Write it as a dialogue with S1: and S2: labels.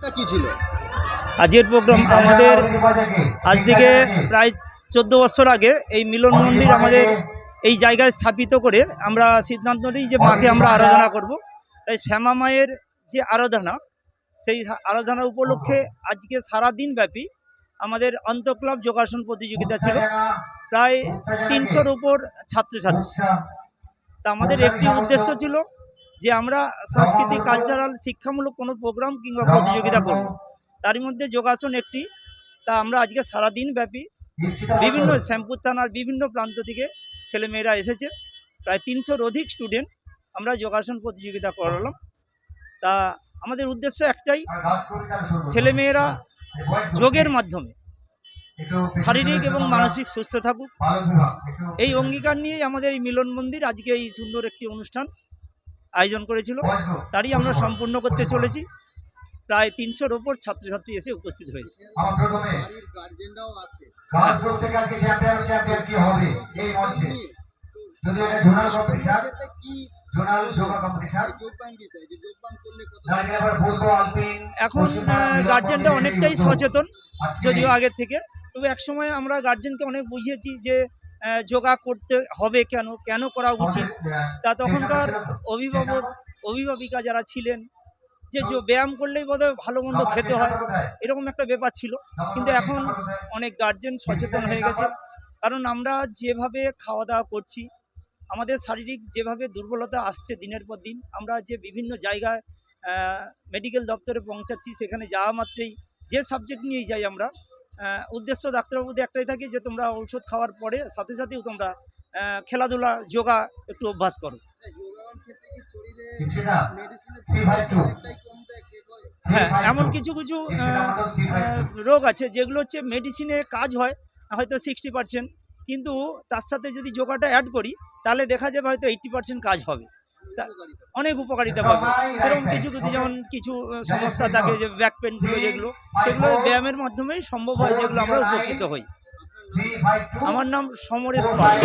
S1: কি ছিল?
S2: আজকের প্রোগ্রাম আমাদের আজ থেকে প্রায় চোদ্দ বছর আগে এই মিলন মন্দির আমাদের এই জায়গায় স্থাপিত করে আমরা সিদ্ধান্ত নিই যে মাকে আমরা আরাধনা করব। তাই শ্যামা মায়ের যে আরাধনা সেই আরাধনা উপলক্ষে আজকে সারা দিন ব্যাপী আমাদের অন্তঃক্লাব যোগাসন প্রতিযোগিতা ছিল। প্রায় তিনশোর উপর ছাত্রছাত্রী। তা আমাদের একটি উদ্দেশ্য ছিল যে আমরা সাংস্কৃতিক কালচারাল শিক্ষামূলক কোনো প্রোগ্রাম কিংবা প্রতিযোগিতা করব। তারই মধ্যে যোগাসন একটি। তা আমরা আজকে সারা দিন ব্যাপী বিভিন্ন শ্যামপুর থানার বিভিন্ন প্রান্ত থেকে ছেলেমেয়েরা এসেছে। প্রায় তিনশোর অধিক স্টুডেন্ট আমরা যোগাসন প্রতিযোগিতা করালাম। তা আমাদের উদ্দেশ্য একটাই ছেলেমেয়েরা যোগের মাধ্যমে শারীরিক এবং মানসিক সুস্থ থাকুক। এই অঙ্গীকার নিয়েই আমাদের এই মিলন মন্দির আজকে এই সুন্দর একটি অনুষ্ঠান। আয়োজন করেছিল। তারই আমরা সম্পূর্ণ করতে চলেছি। প্রায় তিনশোর ওপর ছাত্রছাত্রী এসে উপস্থিত হয়েছে। এখন গার্জেনরা অনেকটাই সচেতন যদিও আগের থেকে। তবে একসময় আমরা গার্জেনকে অনেক বুঝিয়েছি যে যোগা করতে হবে কেন? কেন করা উচিত? তা তখনকার অভিভাবক অভিভাবিকা যারা ছিলেন যে যো- ব্যায়াম করলেই বোধহয় ভালো মন্দ খেতে হয় এরকম একটা ব্যাপার ছিল। কিন্তু এখন অনেক গার্জেন সচেতন হয়ে গেছে। কারণ আমরা যেভাবে খাওয়া দাওয়া করছি আমাদের শারীরিক যেভাবে দুর্বলতা আসছে দিনের পর দিন আমরা যে বিভিন্ন জায়গায় মেডিকেল দপ্তরে পৌঁছাচ্ছি সেখানে যাওয়া মাত্রই যে সাবজেক্ট নিয়েই যাই আমরা উদ্দেশ্য ডাক্তারবাবুদের একটাই থাকে যে তোমরা ঔষধ খাওয়ার পরে সাথে সাথেও তোমরা খেলাধুলা যোগা একটু অভ্যাস করো। হ্যাঁ এমন কিছু কিছু রোগ আছে যেগুলো হচ্ছে মেডিসিনে কাজ হয় হয়তো সিক্সটি পার্সেন্ট কিন্তু তার সাথে যদি যোগাটা অ্যাড করি তাহলে দেখা যাবে হয়তো এইট্টি পার্সেন্ট কাজ হবে। অনেক উপকারিতা পাবে। সেরকম কিছু কিছু যেমন কিছু সমস্যা থাকে যে ব্যাক পেনগুলো যেগুলো সেগুলো ব্যায়ামের মাধ্যমেই সম্ভব হয় যেগুলো আমরা উপকৃত হই। আমার নাম সমরেশ পাল।